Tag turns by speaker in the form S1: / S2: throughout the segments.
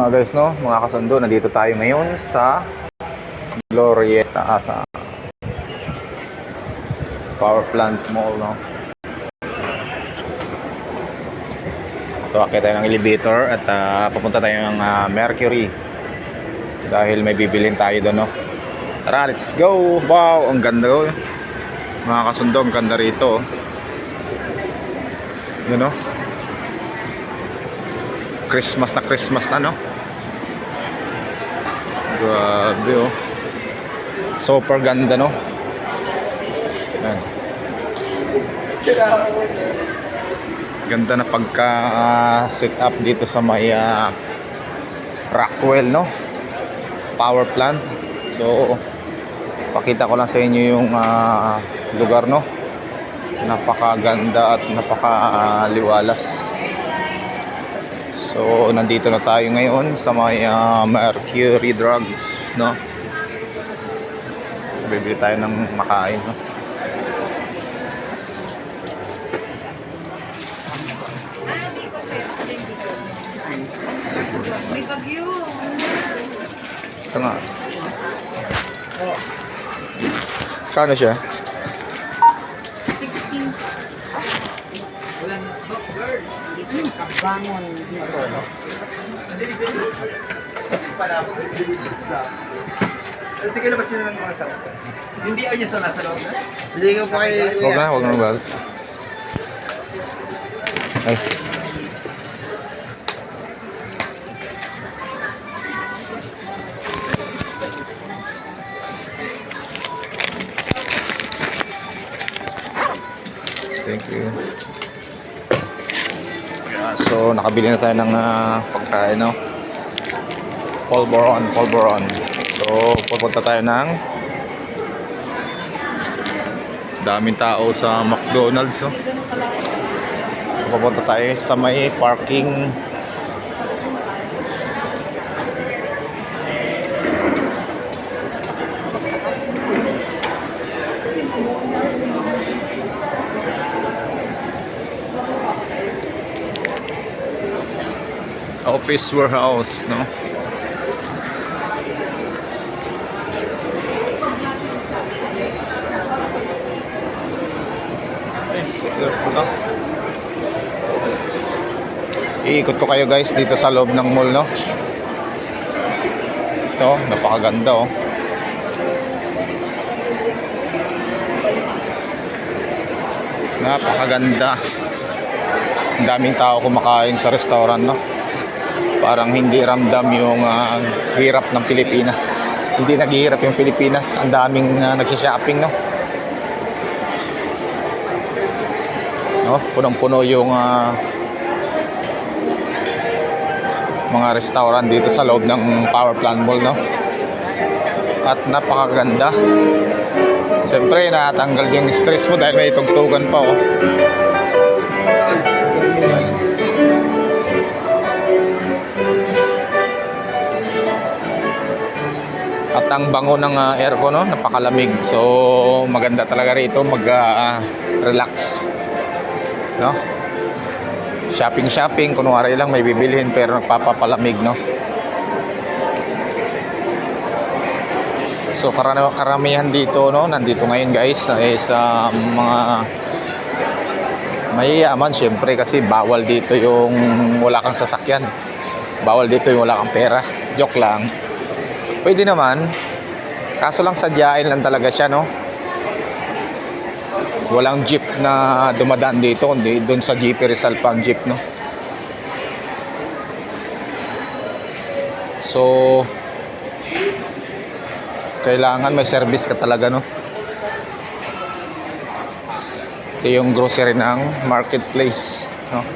S1: Mga guys, no, mga kasundo, nandito tayo ngayon sa Glorieta, ah, sa Power Plant Mall, no. So, akit tayo ng elevator at ah, papunta tayo ng ah, Mercury. Dahil may bibilin tayo doon, no. Tara, let's go! Wow, ang ganda, oh. Mga kasundo, ang ganda rito, oh. Yun, no. Christmas na Christmas na, no? Grabe, oh. Super ganda, no? Yan. Ganda na pagka ah, set up dito sa may ah, Rockwell, no? Power plant. So, pakita ko lang sa inyo yung ah, lugar, no? Napakaganda at napaka-liwalas. So, nandito na tayo ngayon sa may ah, Mercury Drugs, no? Bibili tayo ng makain, no?
S2: May bagyo.
S1: Ito nga. Kano siya?
S3: Bangon dito.
S4: Sige, labas nyo na ng mga sarap. Hindi ay sa nasa loob na?
S3: Hindi ko pa kay
S1: Huwag na, huwag na mag Ay. Nakabili na tayo ng ah, pagkain, no? Polvoron, Polvoron. So, pupunta tayo ng daming tao sa McDonald's no? Pupunta tayo sa may parking office warehouse no Iikot ko kayo guys dito sa loob ng mall no. Ito, napakaganda oh. Napakaganda. Ang daming tao kumakain sa restaurant no. Parang hindi ramdam yung ah, hirap ng Pilipinas. Hindi naghihirap yung Pilipinas. Ang daming uh, nagsha-shopping no. No, punong-puno yung ah, mga restaurant dito sa loob ng Power Plant Mall, no? At napakaganda. Siyempre, natanggal yung stress mo dahil may tugtugan pa, oh. At ang bango ng ah, aircon, no? Napakalamig. So, maganda talaga rito mag-relax. no? shopping shopping kunwari lang may bibilhin pero nagpapapalamig no so karana- karamihan dito no nandito ngayon guys eh, sa mga mayayaman syempre kasi bawal dito yung wala kang sasakyan bawal dito yung wala kang pera joke lang pwede naman. Kaso lang sadyain lang talaga siya no? Walang jeep na dumadaan dito kundi doon sa GP Rizal pa ang jeep no? So kailangan may service ka talaga no? Ito yung grocery ng marketplace no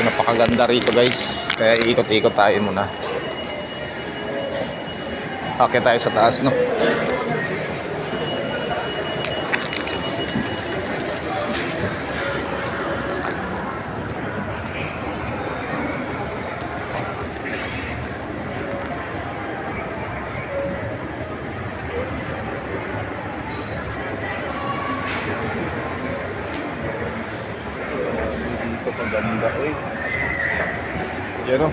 S1: so, napakaganda rito guys kaya ikot-ikot tayo muna Akit tayo sa taas, no? Dito kaganda. Uy. Yan o.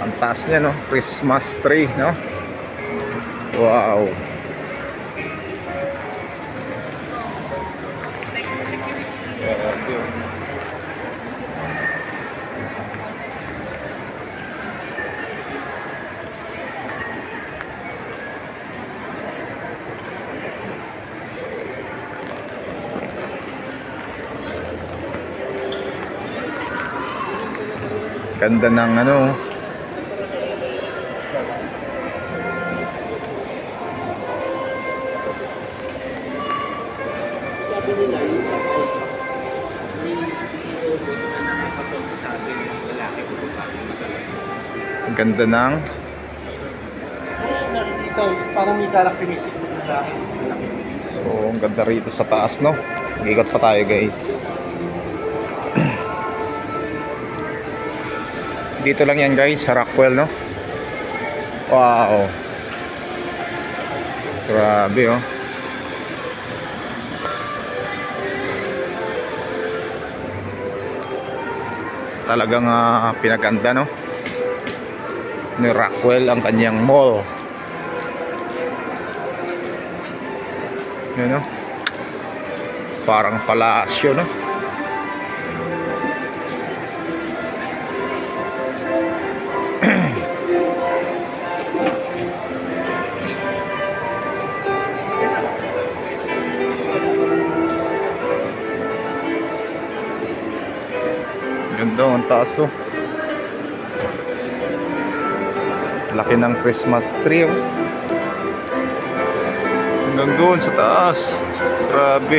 S1: Ang taas niya no. Christmas tree no. Wow. Ganda ng ano.
S4: Sabi nila, yung sa may auto na nakakapag-sabi ng lalaki o babae talaga.
S1: Ang ganda ng
S4: Ito, parang may characteristic ng lalaki.
S1: So, ang ganda rito sa taas, no? Mag-ikot pa tayo, guys. Dito lang yan, guys, sa Rockwell, no? Wow. Grabe, oh. Talagang ah, pinaganda, no? Ni Rockwell ang kanyang mall. Yun, no? Parang palasyo, no? Taas, oh. Laki ng Christmas tree, oh. Hanggang doon sa taas. Grabe.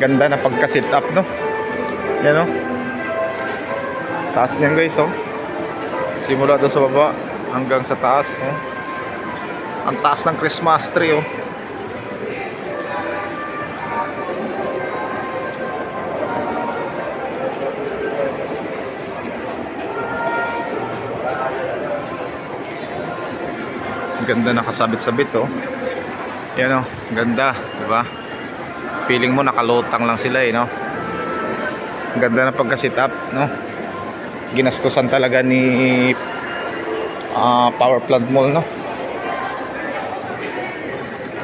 S1: Ganda na pagka-sit up, no? Yan, oh. Taas niyan, guys, oh. Simula doon sa baba hanggang sa taas, oh. Ang taas ng Christmas tree, oh. Ganda nakasabit-sabit, oh. Yan, oh. Ganda, di ba? Feeling mo nakalutang lang sila, eh, no? Ganda na pagka-sit up, no? Ginastusan talaga ni ah, Power Plant Mall, no?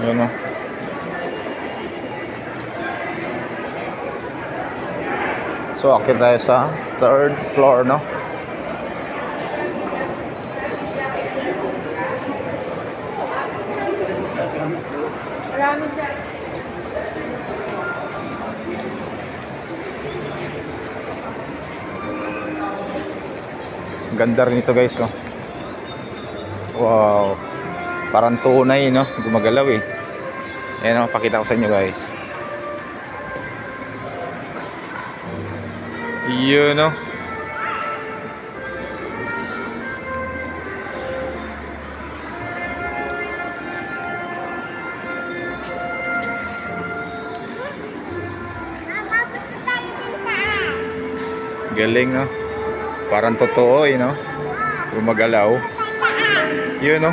S1: Yan, oh. So, akit tayo sa third floor, no? Ganda rin ito guys, oh. Wow. Parang tunay, no? Gumagalaw eh. Ayan, oh, pakita ko sa inyo guys. Yun,
S2: taas.
S1: Galing, no? Parang totoo, eh, no? Gumagalaw. Yun, no?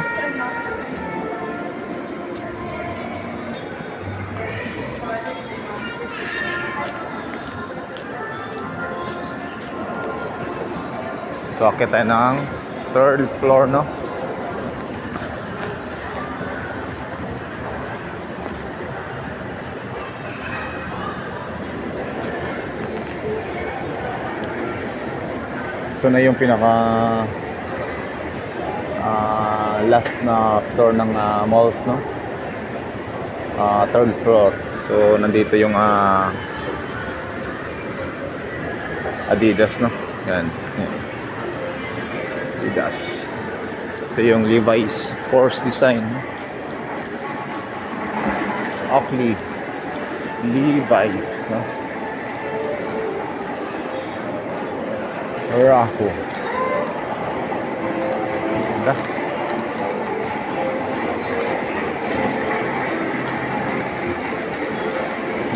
S1: So, akit tayo ng third floor, no? Ito na yung pinaka ah, last na floor ng ah, malls, no? Ah, third floor. So, nandito yung ah, Adidas, no? Yan. Adidas. Ito yung Levi's Force Design. Oakley. Levi's, no? Raffles. Ganda.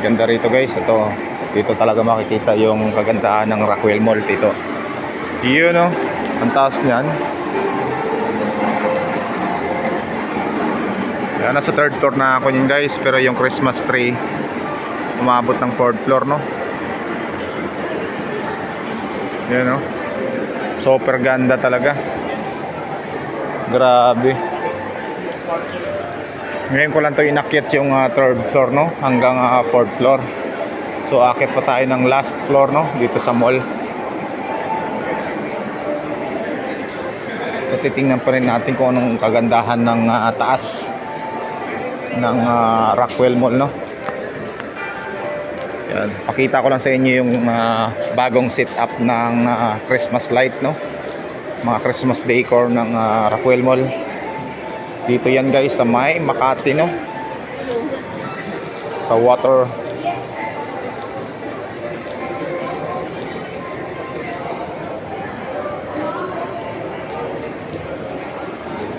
S1: Ganda rito guys. Ito, dito talaga makikita yung kagandahan ng Rockwell Mall dito. Yun no, ang taas niyan. Yan, nasa third floor na ako yun guys. Pero yung Christmas tree, umabot ng fourth floor no yan no super ganda talaga. Grabe. Ngayon ko lang to inakyat yung ah, third floor no? Hanggang ah, fourth floor. So akit pa tayo ng last floor no? Dito sa mall. So titingnan pa rin natin kung anong kagandahan ng ah, taas ng ah, Rockwell Mall no yan pakita ko lang sa inyo yung ah, bagong setup ng ah, Christmas light no? Mga Christmas decor ng ah, Rockwell Mall. Dito yan guys sa may Makati no? Sa water.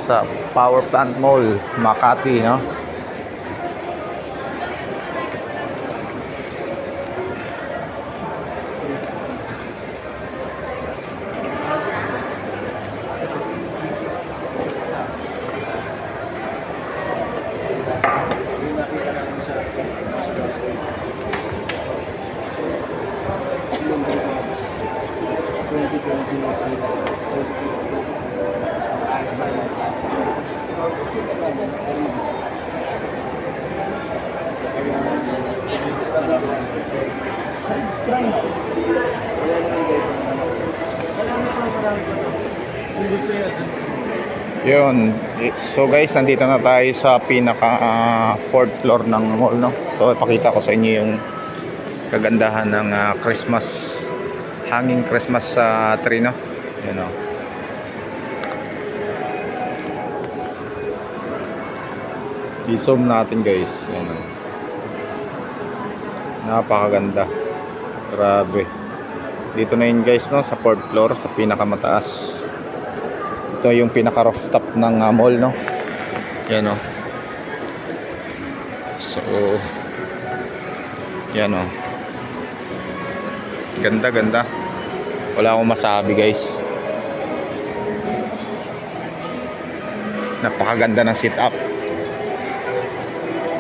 S1: Sa Power Plant Mall Makati no Yun. Eh, So guys, nandito na tayo sa pinaka ah, fourth floor ng mall, no? So ipakita ko sa inyo yung kagandahan ng ah, Christmas hanging Christmas sa tree, no? Yun, no? I-zoom natin guys. Yan, no? Napakaganda. Grabe. Dito na yun guys, no? Sa fourth floor, sa pinakamataas. Ito yung pinaka rooftop ng uh, mall no? Yan o so yan o ganda ganda. Wala akong masabi guys. Napakaganda ng sit up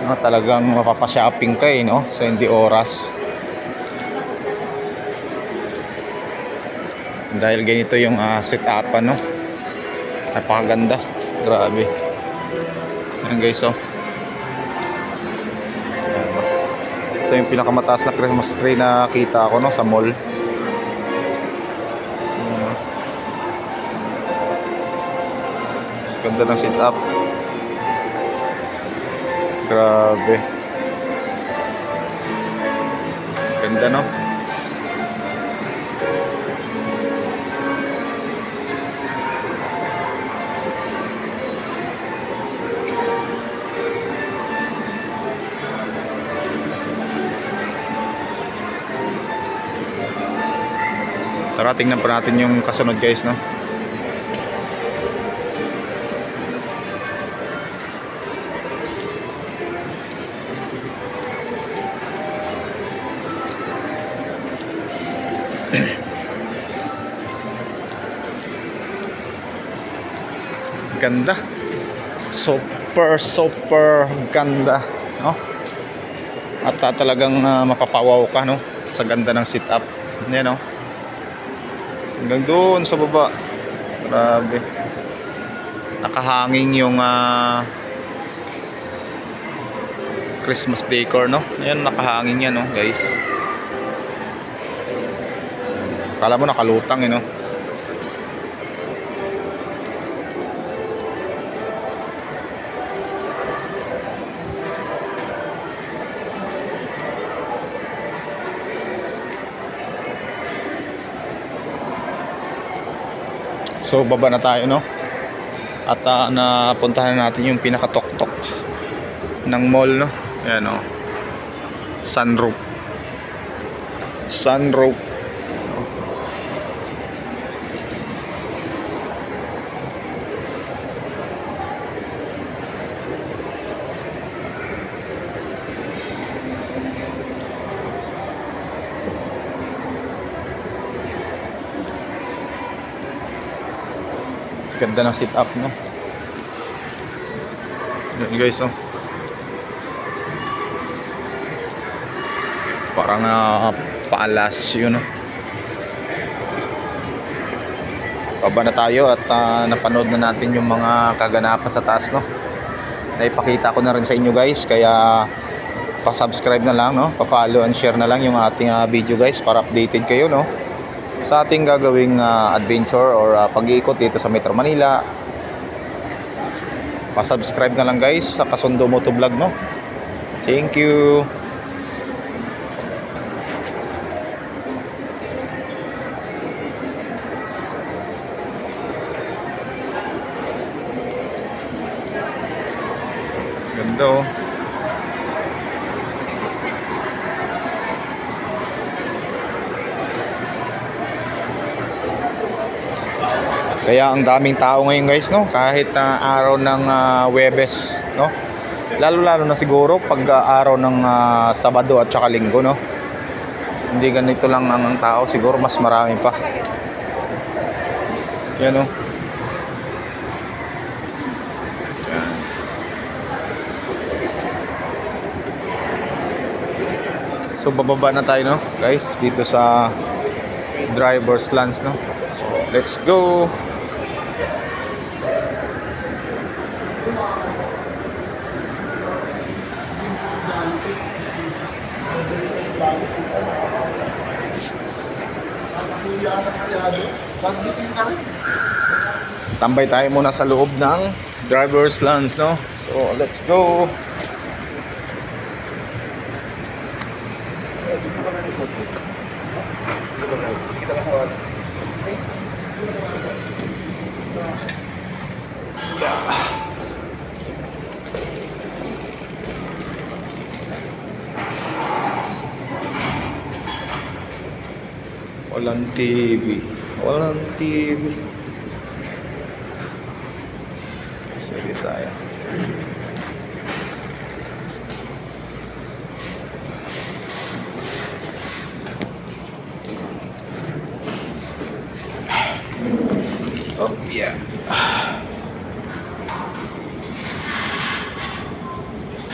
S1: no, talagang mapapashopping ka eh no? Sa hindi oras dahil ganito yung uh, sit up no napakaganda. Grabe. Yan guys oh. Ito yung pinakamataas na Christmas tree na kita ko no sa mall. Ganda ng sit up grabe. Ganda no Tara, tingnan pa natin yung kasunod guys, no? Ganda. Super, super ganda, no? At ah, talagang ah, mapapawaw ka, no? Sa ganda ng sit-up. Yan, no? Hanggang doon sa baba. Grabe. Nakahanging yung ah, Christmas decor, no? Ayan, nakahanging yan, no, guys. Kala mo nakalutang, eh, no? So baba na tayo no. At uh, napuntahan na natin yung pinakatok-tok ng mall no. Ayan no. Sunroof. Sunroof. Ganda ng sit up no. Yan guys oh. Parang uh, paalas yun. no? Baba na tayo at ah, napanood na natin yung mga kaganapan sa taas no. Naipakita ko na rin sa inyo guys kaya pa-subscribe na lang no, pa-follow and share na lang yung ating ah, video guys para updated kayo no sa ating gagawing ah, adventure or ah, pag-iikot dito sa Metro Manila. Pa-subscribe na lang guys sa Kasundo Moto Vlog no. Thank you. Ganda oh. Kaya ang daming tao ngayon guys no kahit ah, araw ng ah, Webes no. Lalo lalo na siguro pag ah, araw ng ah, Sabado at saka Linggo no. Hindi ganito lang ang, tao siguro mas marami pa. Yan. Yan. So bababa na tayo no guys dito sa driver's lounge no. So let's go. Tambay tayo muna sa loob ng driver's lounge no. So let's go. Walang TV. Walang TV.